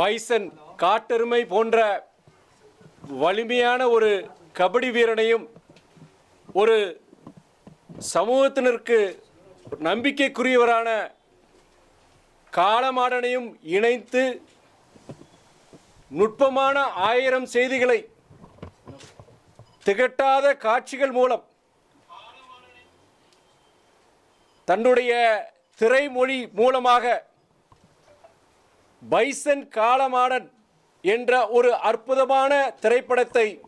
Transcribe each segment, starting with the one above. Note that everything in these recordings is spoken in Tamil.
பைசன் காட்டெருமை போன்ற வலிமையான ஒரு கபடி வீரனையும் ஒரு சமூகத்தினருக்கு நம்பிக்கைக்குரியவரான காலமாடனையும் இணைத்து நுட்பமான ஆயிரம் செய்திகளை திகட்டாத காட்சிகள் மூலம் தன்னுடைய திரைமொழி மூலமாக பைசன் காலமாடன் என்ற ஒரு அற்புதமான திரைப்படத்தை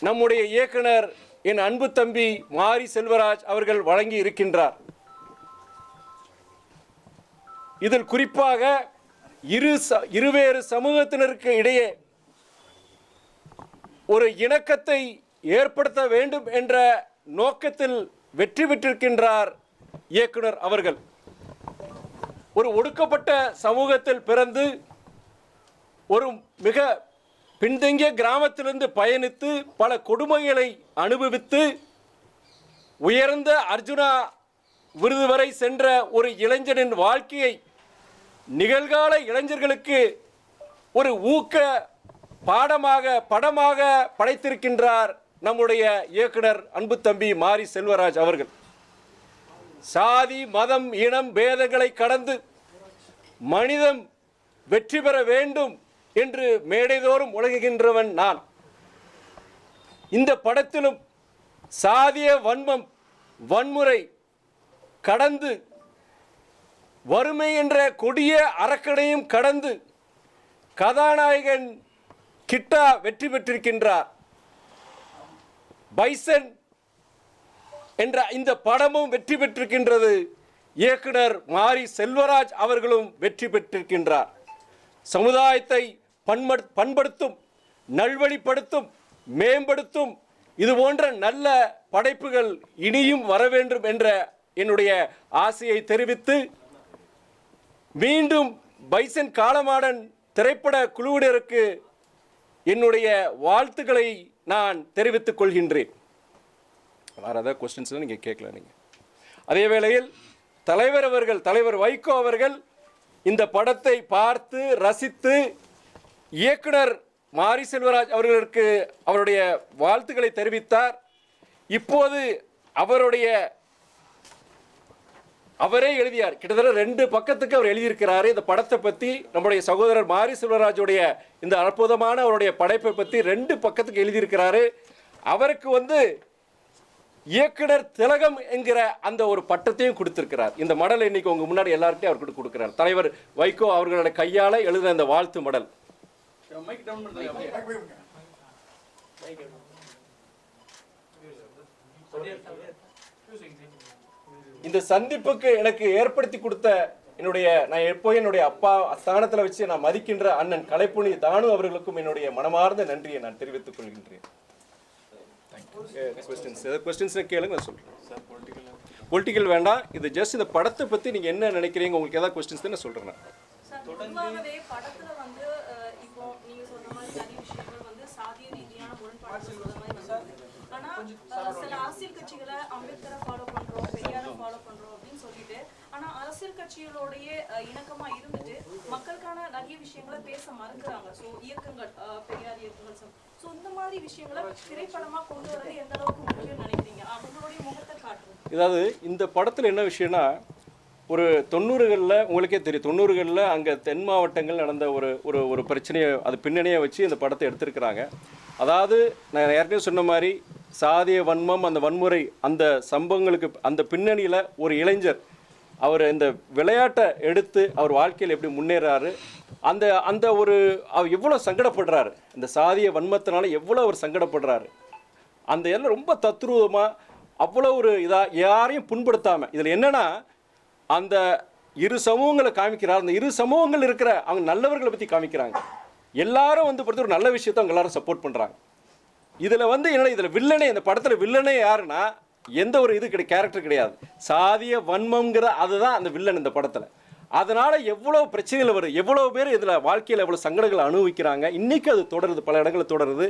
நம்முடைய இயக்குனர் என் அன்பு தம்பி மாரி செல்வராஜ் அவர்கள் வழங்கி இருக்கின்றார். இதில் குறிப்பாக இரு ச- இருவேறு சமூகத்தினருக்கு இடையே ஒரு இணக்கத்தை ஏற்படுத்த வேண்டும் என்ற நோக்கத்தில் வெற்றி பெற்றிருக்கின்றார் இயக்குனர் அவர்கள். ஒரு ஒடுக்கப்பட்ட சமூகத்தில் பிறந்து ஒரு மிக பின்தங்கிய கிராமத்திலிருந்து பயணித்து பல கொடுமைகளை அனுபவித்து உயர்ந்த அர்ஜுனா விருது வரை சென்ற ஒரு இளைஞனின் வாழ்க்கையை நிகழ்கால இளைஞர்களுக்கு ஒரு ஊக்க பாடமாக படமாக படைத்திருக்கின்றார் நம்முடைய இயக்குனர் அன்பு தம்பி மாரி செல்வராஜ் அவர்கள். சாதி மதம் இனம் பேதங்களை கடந்து மனிதம் வெற்றி பெற வேண்டும் என்று மேடைதோறும் உலகுகின்றவன் நான். இந்த படத்திலும் சாதிய வன்மம் வன்முறை கடந்து வறுமை என்ற கொடிய அரக்கனையும் கடந்து கதாநாயகன் கிட்டா வெற்றி பெற்றிருக்கின்றார். பைசன் என்ற இந்த படமும் வெற்றி பெற்றிருக்கின்றது. இயக்குனர் மாரி செல்வராஜ் அவர்களும் வெற்றி பெற்றிருக்கின்றார். சமுதாயத்தை பண்படு பண்படுத்தும் நல்வழிப்படுத்தும் மேம்படுத்தும் இது போன்ற நல்ல படைப்புகள் இனியும் வர வேண்டும் என்ற என்னுடைய ஆசையை தெரிவித்து மீண்டும் பைசன் காலமாடன் திரைப்பட குழுவினருக்கு என்னுடைய வாழ்த்துக்களை நான் தெரிவித்துக் கொள்கின்றேன். வேறு ஏதாவது கொஸ்டின்ஸ்லாம் நீங்கள் கேட்கல நீங்கள் அதே வேளையில் தலைவர் அவர்கள் தலைவர் வைகோ அவர்கள் இந்த படத்தை பார்த்து ரசித்து இயக்குனர் மாரி செல்வராஜ் அவர்களுக்கு அவருடைய வாழ்த்துக்களை தெரிவித்தார். இப்போது அவருடைய அவரே எழுதியார். கிட்டத்தட்ட ரெண்டு பக்கத்துக்கு அவர் எழுதியிருக்கிறாரு. இந்த படத்தை பற்றி நம்முடைய சகோதரர் மாரி செல்வராஜுடைய இந்த அற்புதமான அவருடைய படைப்பை பற்றி ரெண்டு பக்கத்துக்கு எழுதியிருக்கிறாரு. அவருக்கு வந்து இயக்குனர் திலகம் என்கிற அந்த ஒரு பட்டத்தையும் கொடுத்திருக்கிறார். இந்த மடல் இன்னைக்கு உங்க முன்னாடி எல்லார்ட்டையும் அவர் கொடுக்கிறார். தலைவர் வைகோ அவர்களோட கையால எழுதின இந்த வாழ்த்து மடல். இந்த சந்திப்புக்கு எனக்கு ஏற்படுத்தி கொடுத்த என்னுடைய நான் எப்போ என்னுடைய அப்பா ஸ்தானத்தில் வச்சு நான் மதிக்கின்ற அண்ணன் கலைப்புணி தானு அவர்களுக்கும் என்னுடைய மனமார்ந்த நன்றியை நான் தெரிவித்துக் கொள்கின்றேன். கொஸ்டின்ஸ் ஏதாவது கொஸ்டின்ஸ் கேளுங்க நான் சொல்கிறேன் பொலிட்டிக்கல் வேண்டாம். இது ஜஸ்ட் இந்த படத்தை பற்றி நீங்கள் என்ன நினைக்கிறீங்க? உங்களுக்கு ஏதாவது கொஸ்டின்ஸ் தான் நான். சொல்கிறேன் நான் நீங்க சில அரசியல் கட்சிகளை அம்பேத்கரை ஃபாலோ பண்றோம் பெரியாரை ஃபாலோ பண்றோம் அப்படின்னு சொல்லிட்டு ஆனா அரசியல் கட்சிகளோடய இணக்கமா இருந்துட்டு மக்களுக்கான நிறைய விஷயங்களை பேச மறுக்கிறாங்க. ஸோ இயக்கங்கள் பெரியார் இயக்கங்கள் ஸோ இந்த மாதிரி விஷயங்களை கொண்டு வரது எந்த அளவுக்கு நினைக்கிறீங்க? அவங்களுடைய முகத்தை காட்டுறது இதாவது இந்த படத்தில் என்ன விஷயம்னா ஒரு தொண்ணூறுகளில் உங்களுக்கே தெரியும். தொண்ணூறுகளில் அங்கே தென் மாவட்டங்கள் நடந்த ஒரு ஒரு ஒரு பிரச்சனையை அது பின்னணியை வச்சு இந்த படத்தை எடுத்திருக்கிறாங்க. அதாவது நான் ஏற்கனவே சொன்ன மாதிரி சாதிய வன்மம் அந்த வன்முறை அந்த சம்பவங்களுக்கு அந்த பின்னணியில் ஒரு இளைஞர் அவர் இந்த விளையாட்டை எடுத்து அவர் வாழ்க்கையில் எப்படி முன்னேறாரு அந்த அந்த ஒரு அவர் எவ்வளோ சங்கடப்படுறாரு இந்த சாதிய வன்மத்தினால எவ்வளோ அவர் சங்கடப்படுறாரு அந்த எல்லாம் ரொம்ப தத்ரூபமாக அவ்வளோ ஒரு இதாக யாரையும் புண்படுத்தாமல் இதில் என்னென்னா அந்த இரு சமூகங்களை காமிக்கிறார் அந்த இரு சமூகங்கள் இருக்கிற அவங்க நல்லவர்களை பற்றி காமிக்கிறாங்க. எல்லாரும் வந்து பொறுத்த ஒரு நல்ல விஷயத்தை அவங்க எல்லாரும் சப்போர்ட் பண்ணுறாங்க இதில் வந்து என்ன இதில் வில்லனே இந்த படத்தில் வில்லனே யாருன்னா எந்த ஒரு இது கிடையாது கேரக்டர் கிடையாது. சாதிய வன்மம்ங்கிற அதுதான் அந்த வில்லன் இந்த படத்தில். அதனால் எவ்வளோ பிரச்சனைகள் வருது எவ்வளோ பேர் இதில் வாழ்க்கையில் எவ்வளோ சங்கடங்களை அனுபவிக்கிறாங்க இன்றைக்கி அது தொடருது பல இடங்களில் தொடருது.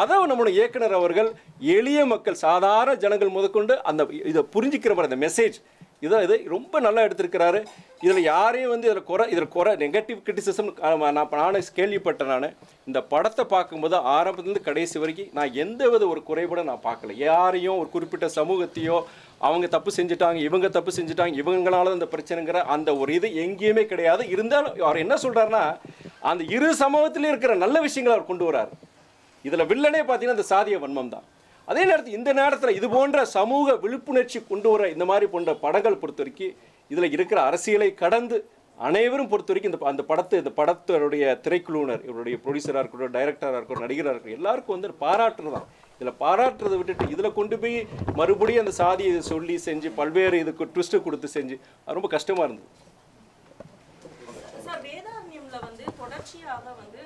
அதை நம்மளுடைய இயக்குனர் அவர்கள் எளிய மக்கள் சாதாரண ஜனங்கள் முதற்கொண்டு அந்த இதை புரிஞ்சிக்கிற மாதிரி அந்த மெசேஜ் இதை இது ரொம்ப நல்லா எடுத்திருக்கிறாரு. இதில் யாரையும் வந்து இதில் குறை இதில் குறை நெகட்டிவ் கிரிட்டிசிசம் நான் நானே கேள்விப்பட்டேன் நான். இந்த படத்தை பார்க்கும்போது ஆரம்பத்துலேருந்து கடைசி வரைக்கும் நான் எந்த வித ஒரு குறைபாடும் நான் பார்க்கல. யாரையும் ஒரு குறிப்பிட்ட சமூகத்தையோ அவங்க தப்பு செஞ்சுட்டாங்க இவங்க தப்பு செஞ்சுட்டாங்க இவங்களால அந்த இந்த பிரச்சனைங்கிற அந்த ஒரு இது எங்கேயுமே கிடையாது. இருந்தாலும் அவர் என்ன சொல்கிறாருன்னா அந்த இரு சமூகத்திலையும் இருக்கிற நல்ல விஷயங்களை அவர் கொண்டு வரார் இதில் வில்லனே பார்த்தீங்கன்னா இந்த சாதிய வன்மம் தான் அதே நேரத்தில் இந்த நேரத்தில் இது போன்ற சமூக விழிப்புணர்ச்சி கொண்டு வர இந்த மாதிரி போன்ற படங்கள் பொறுத்த வரைக்கும் இதில் இருக்கிற அரசியலை கடந்து அனைவரும் பொறுத்த வரைக்கும் இந்த அந்த படத்தை இந்த படத்தோடைய திரைக்குழுவினர் இவருடைய ப்ரொடியூசராக இருக்கட்டும் டைரக்டராக இருக்கட்டும் நடிகராக இருக்கட்டும் எல்லாருக்கும் வந்து பாராட்டுறது தான் இதில் பாராட்டுறதை விட்டுட்டு இதில் கொண்டு போய் மறுபடியும் அந்த சாதியை சொல்லி செஞ்சு பல்வேறு இதுக்கு ட்விஸ்ட்டு கொடுத்து செஞ்சு அது ரொம்ப கஷ்டமாக இருந்தது. தொடர்ச்சியாக வந்து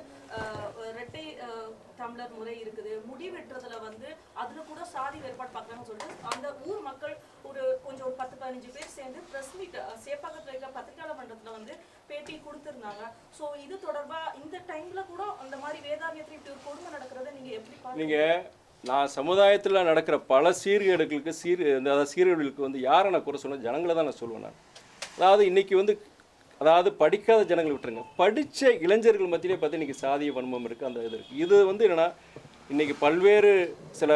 டம்ளர் முறை இருக்குது. முடி வெட்டுறதுல வந்து அதுல கூட சாதி வேறுபாடு பார்க்கறாங்கன்னு சொல்லிட்டு அந்த ஊர் மக்கள் ஒரு கொஞ்சம் ஒரு பத்து பதினஞ்சு பேர் சேர்ந்து பிரஸ் மீட் சேப்பாக்கத்தில் இருக்க பத்திரிகையாளர் மன்றத்தில் வந்து பேட்டி கொடுத்துருந்தாங்க. சோ இது தொடர்பா இந்த டைம்ல கூட அந்த மாதிரி வேதாரண்யத்துல இப்படி ஒரு கொடுமை நடக்கிறத நீங்க எப்படி நீங்கள் நான் சமுதாயத்தில் நடக்கிற பல சீர்கேடுகளுக்கு சீர் அதாவது சீர்கேடுகளுக்கு வந்து யாரை நான் குறை சொல்லுவேன் ஜனங்களை தான் நான் சொல்லுவேன் நான். அதாவது இன்னைக்கு வந்து அதாவது படிக்காத ஜனங்களை விட்டுருங்க. படித்த இளைஞர்கள் மத்தியிலே பார்த்து இன்றைக்கி சாதிய வன்மம் இருக்குது அந்த இது இருக்குது இது வந்து என்னென்னா இன்றைக்கி பல்வேறு சில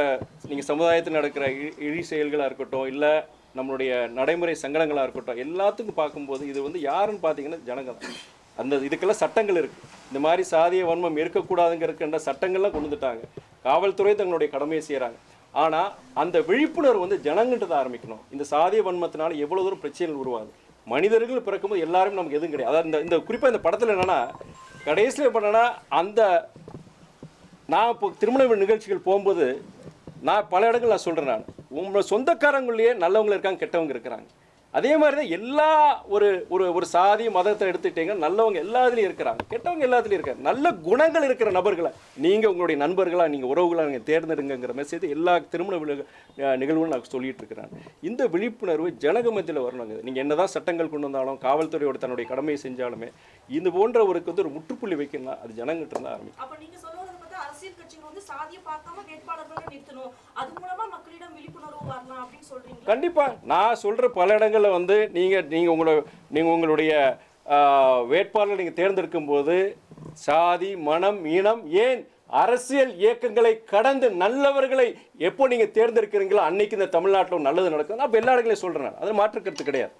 நீங்கள் சமுதாயத்தில் நடக்கிற இழி செயல்களாக இருக்கட்டும் இல்லை நம்மளுடைய நடைமுறை சங்கடங்களாக இருக்கட்டும் எல்லாத்துக்கும் பார்க்கும்போது இது வந்து யாருன்னு பார்த்தீங்கன்னா ஜனங்க தான். அந்த இதுக்கெல்லாம் சட்டங்கள் இருக்குது இந்த மாதிரி சாதிய வன்மம் இருக்கக்கூடாதுங்கிறதுன்ற சட்டங்கள்லாம் கொண்டு வந்துட்டாங்க. காவல்துறை தங்களுடைய கடமையை செய்கிறாங்க ஆனால் அந்த விழிப்புணர்வு வந்து ஜனங்கிட்ட ஆரம்பிக்கணும். இந்த சாதிய வன்மத்தினால எவ்வளோ தூரம் பிரச்சனைகள் உருவாகுது. மனிதர்கள் பிறக்கும்போது எல்லாரும் நமக்கு எதுவும் கிடையாது. அதாவது இந்த இந்த குறிப்பாக இந்த படத்தில் என்னென்னா கடைசியில் பண்ணனா அந்த நான் இப்போ திருமண நிகழ்ச்சிகள் போகும்போது நான் பல இடங்கள் நான் சொல்கிறேன் நான். உங்களை சொந்தக்காரங்களையே நல்லவங்க இருக்காங்க கெட்டவங்க இருக்கிறாங்க. அதே மாதிரி தான் எல்லா ஒரு ஒரு ஒரு சாதி மதத்தை எடுத்துக்கிட்டீங்கன்னா நல்லவங்க எல்லாத்துலேயும் இருக்கிறாங்க. கெட்டவங்க எல்லாத்துலேயும் இருக்காங்க. நல்ல குணங்கள் இருக்கிற நபர்களை நீங்கள் உங்களுடைய நண்பர்களாக நீங்கள் உறவுகளாக நீங்கள் தேர்ந்தெடுங்கிற மெசேஜ் எல்லா திருமண விழு நிகழ்வுகளும் நான் சொல்லிட்டு இருக்கிறேன் இந்த விழிப்புணர்வு ஜனக மத்தியில் வரணுங்க. நீங்கள் என்னதான் சட்டங்கள் கொண்டு வந்தாலும் காவல்துறையோட தன்னுடைய கடமையை செஞ்சாலுமே இது போன்ற ஒரு வந்து ஒரு முற்றுப்புள்ளி வைக்கணும்னா அது ஜனங்கிட்ட இருந்தால் ஆரம்பிக்கும் அப்ப நீங்க சொல்றது பார்த்தா அரசியல் கட்சிகள் வந்து சாதியை பார்க்காம வேட்பாளர்களை நிறுத்தணும். அது மூலமா மக்களிடம் விழிப்புணர்வு வரலாம் அப்படின்னு சொல்றீங்க கண்டிப்பா. நான் சொல்ற பல இடங்கள்ல வந்து நீங்க நீங்க உங்களோட நீங்க உங்களுடைய வேட்பாளர் வேட்பாளரை நீங்க தேர்ந்தெடுக்கும் போது சாதி மனம் இனம் ஏன் அரசியல் இயக்கங்களை கடந்து நல்லவர்களை எப்போ நீங்கள் தேர்ந்தெடுக்கிறீங்களோ அன்னைக்கு இந்த தமிழ்நாட்டில் நல்லது நடக்கும். நான் எல்லா இடங்களையும் சொல்கிறேன் நான். மாற்றுக்கிறது கிடையாது.